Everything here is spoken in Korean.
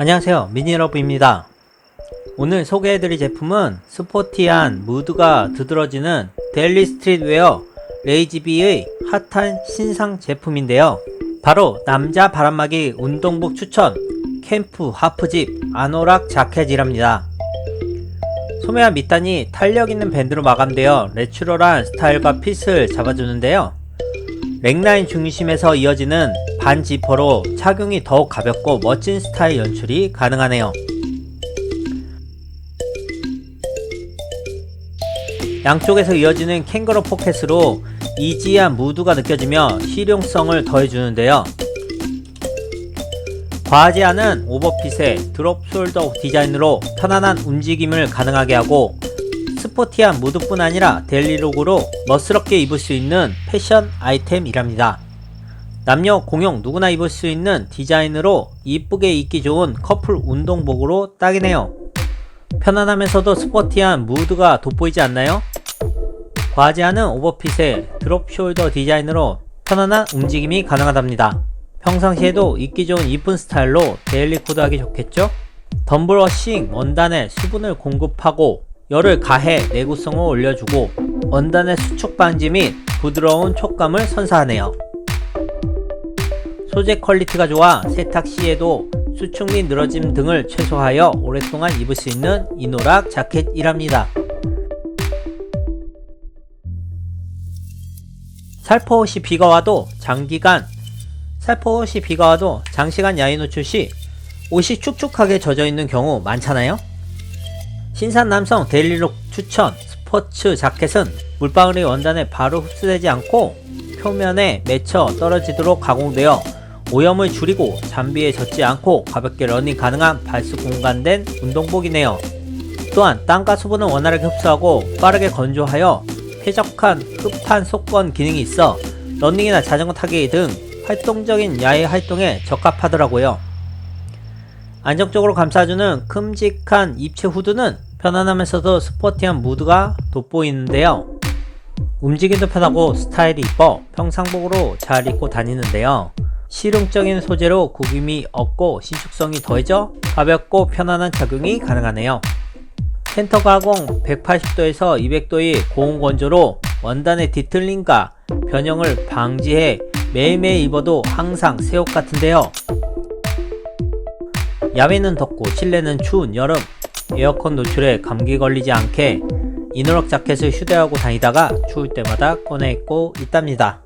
안녕하세요. 미니러브입니다. 오늘 소개해드릴 제품은 스포티한 무드가 두드러지는 데일리 스트릿웨어 레이지비의 핫한 신상 제품인데요. 바로 남자 바람막이 운동복 추천 캠프 하프집 아노락 자켓이랍니다. 소매와 밑단이 탄력있는 밴드로 마감되어 내추럴한 스타일과 핏을 잡아주는데요. 넥라인 중심에서 이어지는 반 지퍼로 착용이 더욱 가볍고 멋진 스타일 연출이 가능하네요. 양쪽에서 이어지는 캥거루 포켓으로 이지한 무드가 느껴지며 실용성을 더해주는데요. 과하지 않은 오버핏의 드롭 숄더 디자인으로 편안한 움직임을 가능하게 하고 스포티한 무드뿐 아니라 데일리룩으로 멋스럽게 입을 수 있는 패션 아이템이랍니다. 남녀 공용 누구나 입을 수 있는 디자인으로 이쁘게 입기 좋은 커플 운동복으로 딱이네요. 편안하면서도 스포티한 무드가 돋보이지 않나요? 과하지 않은 오버핏의 드롭 숄더 디자인으로 편안한 움직임이 가능하답니다. 평상시에도 입기 좋은 이쁜 스타일로 데일리 코드하기 좋겠죠? 덤블 워싱 원단에 수분을 공급하고 열을 가해 내구성을 올려주고 원단의 수축 방지 및 부드러운 촉감을 선사하네요. 소재 퀄리티가 좋아 세탁 시에도 수축 및 늘어짐 등을 최소화하여 오랫동안 입을 수 있는 이노락 자켓이랍니다. 살포옷이 비가 와도 장기간 살포옷이 비가 와도 장시간 야외 노출 시 옷이 축축하게 젖어 있는 경우 많잖아요. 신산 남성 데일리룩 추천 스포츠 자켓은 물방울이 원단에 바로 흡수되지 않고 표면에 맺혀 떨어지도록 가공되어 오염을 줄이고 잠비에 젖지 않고 가볍게 러닝 가능한 발수 공간된 운동복이네요. 또한 땀과 수분을 원활하게 흡수하고 빠르게 건조하여 쾌적한 흡판 속건 기능이 있어 러닝이나 자전거 타기 등 활동적인 야외 활동에 적합하더라고요. 안정적으로 감싸주는 큼직한 입체 후드는 편안하면서도 스포티한 무드가 돋보이는데요. 움직임도 편하고 스타일이 이뻐 평상복으로 잘 입고 다니는데요. 실용적인 소재로 구김이 없고 신축성이 더해져 가볍고 편안한 착용이 가능하네요. 센터 가공 180도에서 200도의 고온 건조로 원단의 뒤틀림과 변형을 방지해 매일매일 입어도 항상 새 옷 같은데요. 야외는 덥고 실내는 추운 여름 에어컨 노출에 감기 걸리지 않게 이너럭 자켓을 휴대하고 다니다가 추울 때마다 꺼내 입고 있답니다.